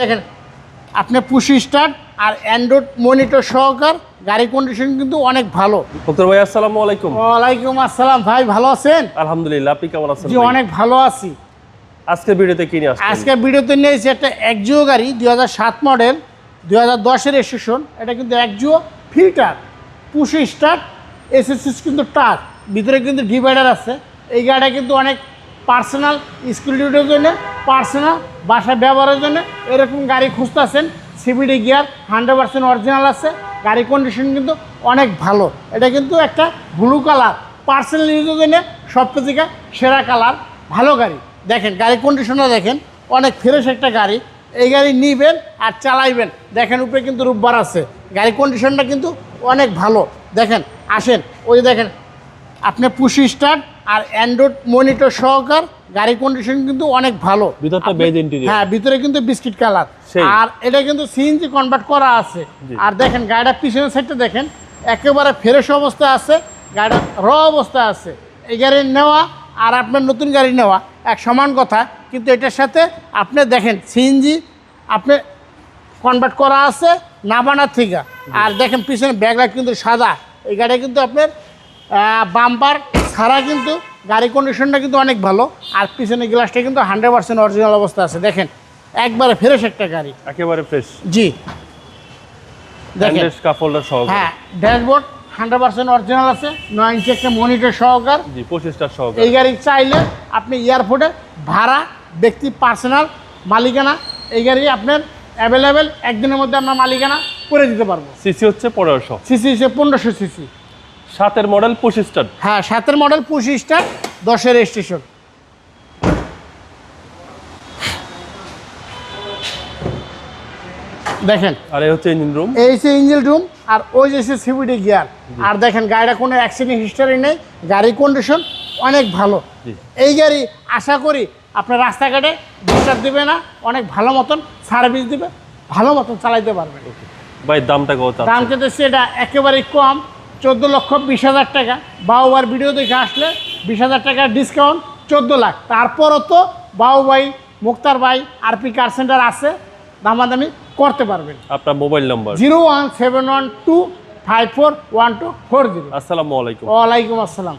দেখেন আপনি push start আর অ্যান্ড্রয়েড মনিটর সহকার গাড়ি কন্ডিশন কিন্তু অনেক ভালো। ডক্টর ভাই আসসালামু আলাইকুম। ওয়ালাইকুম আসসালাম ভাই ভালো আছেন? আলহামদুলিল্লাহ আপনি কেমন আছেন জি অনেক ভালো আছি। আজকের ভিডিওতে কি নিয়ে আসছেন? আজকে ভিডিওতে নিয়েছি একটা একজিও গাড়ি দুই হাজার সাত মডেল দুই হাজার দশের রেজিস্ট্রেশন এটা কিন্তু একজিও ফিল্টার পুশি স্টার্ট এসএসএস কিন্তু টাচ ভিতরে কিন্তু ডিভাইডার আছে। এই গাড়িটা কিন্তু অনেক পার্সোনাল স্কুলের জন্য পার্সোনাল বাসায় ব্যবহারের জন্য এরকম গাড়ি খুঁজতেছেন। CBD gear hundred percent original আছে। গাড়ি কন্ডিশন কিন্তু অনেক ভালো। এটা কিন্তু একটা ব্লু কালার পার্সোনাল ইউজের জন্য সব থেকে সেরা কালার ভালো গাড়ি। দেখেন গাড়ি কন্ডিশনটা দেখেন। অনেক ফ্রেশ একটা গাড়ি। এই গাড়ি নিবেন আর চালাইবেন। দেখেন, উপরে কিন্তু রূপবার আছে। গাড়ি কন্ডিশনটা কিন্তু অনেক ভালো। দেখেন, আসেন। ওই দেখেন, আপনি পুশি স্টার্ট আর অ্যান্ড্রয়েড মনিটর সহকার গাড়ি কন্ডিশন কিন্তু অনেক ভালো। ভিতরটা বেজ ইন্টেরিয়র হ্যাঁ ভিতরে কিন্তু বিস্কিট কালার আর এটা কিন্তু সিএনজি কনভার্ট করা আছে। আর দেখেন গাড়িটা পিছনের সাইডটা দেখেন একেবারে ফ্রেশ অবস্থায় আছে গাড়িটা র অবস্থায় আছে। এই গাড়ি নেওয়া আর আপনার নতুন গাড়ি নেওয়া এক সমান কথা। কিন্তু এটার সাথে আপনি দেখেন সিএনজি আপনি কনভার্ট করা আছে নাবানার থেকে। আর দেখেন পিছনে ব্যাগলাইট কিন্তু সাদা। এই গাড়ি কিন্তু আপনার বাম্পার ছাড়া কিন্তু গাড়ি কন্ডিশনটা কিন্তু অনেক ভালো। আর পিছনে গ্লাসটা কিন্তু হান্ড্রেড পার্সেন্ট অরিজিনাল অবস্থা আছে। দেখেন একবারে ফ্রেশ একটা গাড়ি। একেবারে ফ্রেশ জি। দেখেন। হ্যাঁ ড্যাশবোর্ড হান্ড্রেড পার্সেন্ট অরিজিনাল আছে। নয় ইঞ্চি একটা মনিটর সহকার। জি পঁচিশটা সহ এই গাড়ি চাইলে আপনি এয়ারপোর্টে ভাড়া ব্যক্তি পার্সোনাল মালিকানা এই গাড়ি আপনার অ্যাভেলেবেল একদিনের মধ্যে আপনার মালিকানা করে দিতে পারব। সিসি হচ্ছে পনেরোশো। সিসি পনেরোশো সিসি সাতের মডেল পঁচিশটা হ্যাঁ সাতের মডেল পঁচিশটা দশের স্টেশন দেখেন আর এই হচ্ছে ইঞ্জিন রুম এই যে ইঞ্জিন রুম আর ওই যে সিভিডি গিয়ার আর দেখেন গাড়িটা কোনো অ্যাক্সিডেন্ট হিস্টোরি নেই গাড়ির কন্ডিশন অনেক ভালো। এই গাড়ি আশা করি আপনার রাস্তাঘাটে ডিস্টার্ব দেবে না অনেক ভালো মতন সার্ভিস দিবে ভালো মতন চালাইতে পারবেন ভাই দামটা কত দাম চেতেছে এটা একেবারেই কম চোদ্দ লক্ষ বিশ হাজার টাকা। বাউবার ভিডিও দেখে আসলে বিশ হাজার টাকার ডিসকাউন্ট চোদ্দ লাখ। তারপরও তো বাউবাই মুক্তার ভাই আরপি কার সেন্টার আছে দামাদামি করতে পারবেন। আপনার mobile number zero one seven one two five four one two four zero. আসসালামু আলাইকুম। ওয়ালাইকুম আসসালাম।